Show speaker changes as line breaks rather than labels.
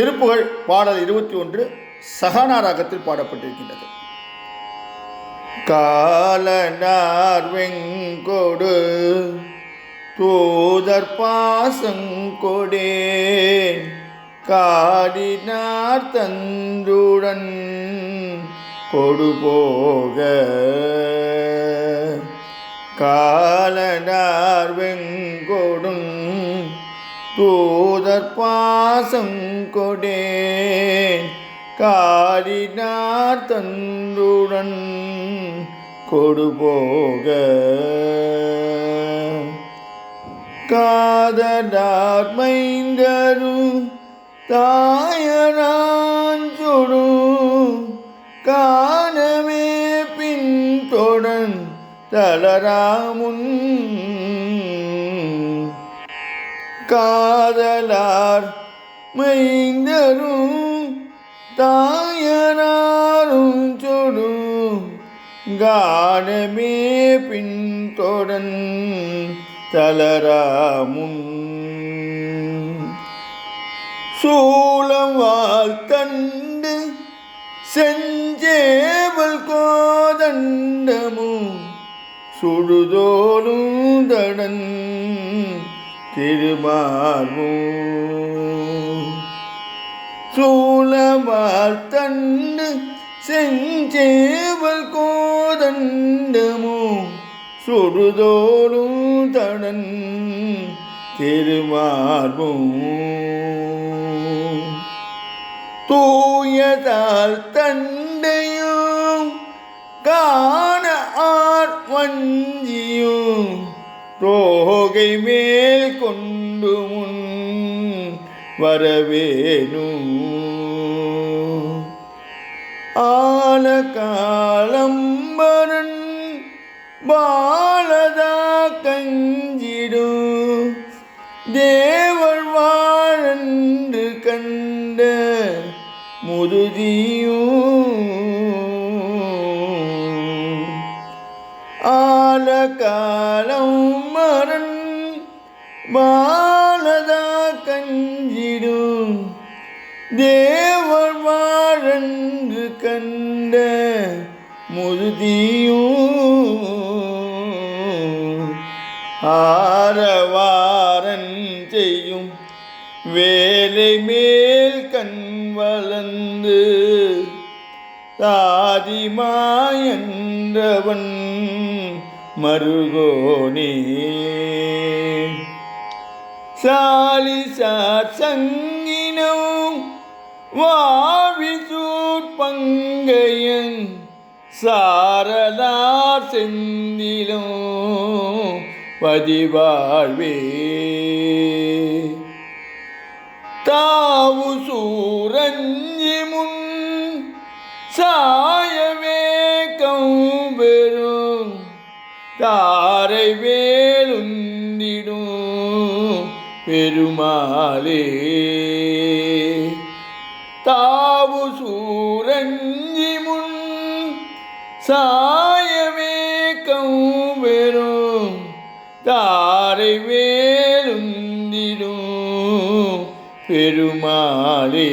திருப்புகழ் பாடல் இருபத்தி ஒன்று சகானா ராகத்தில் பாடப்பட்டிருக்கின்றது. காலனார் வெங்கொடு தூதர் பாசங்கொடே காடினார் தந்துடன் கொடுபோக. காலனார் வெங்கொடும் தூதர் கொடேன். காரினார் தந்துடன் கொடுபோக. காதலார் மைந்தரும் தாயரான் சுடும் காணமே பின்தொடன் தளராமுன் காதலார் மைந்தரும் தாயனாரும் சொடும் கானமே பின்தொடன் தளராமுன் சூளம் வாழ்த்தண்டு செஞ்சேவல் கோதண்டமும் சுடுதோலும் தடன் திருமார்வும் சூழமால் தண்டு செஞ்சேவல் கோதண்டமும் சுடுதோலும் தடன் திருமார்வும் தூயதால் தண்டையும் காண ஆர் வஞ்சியும். தோகை மேல் கொண்டு முன் வரவேணும் ஆல காலம்பரன் பாலதா கஞ்சிடும் தேவர் வாழன்று கண்ட முதுதியும் காலம் மரன் பாலதா கஞ்சிடும். தேவர் வாழன்று கண்ட முதுதியும் ஆரவாரன் செய்யும் வேலை மேல் கண் வளர்ந்து தாதிமாயன்றவன் മറുകോണേ സാലിസാസംഗിനോ വാവിസൂർ പങ്കയൻ സാരദാ സെന്തിലോ പതിവാഴ്വേ. താവു സൂരഞ്ഞി മുൻ സാ தாரை வேலுந்திடும் பெருமாளே. தாவு சூரஞ்சி முன் சாயவே கம்பெரும் தாரை வேலுந்திடும் பெருமாளே.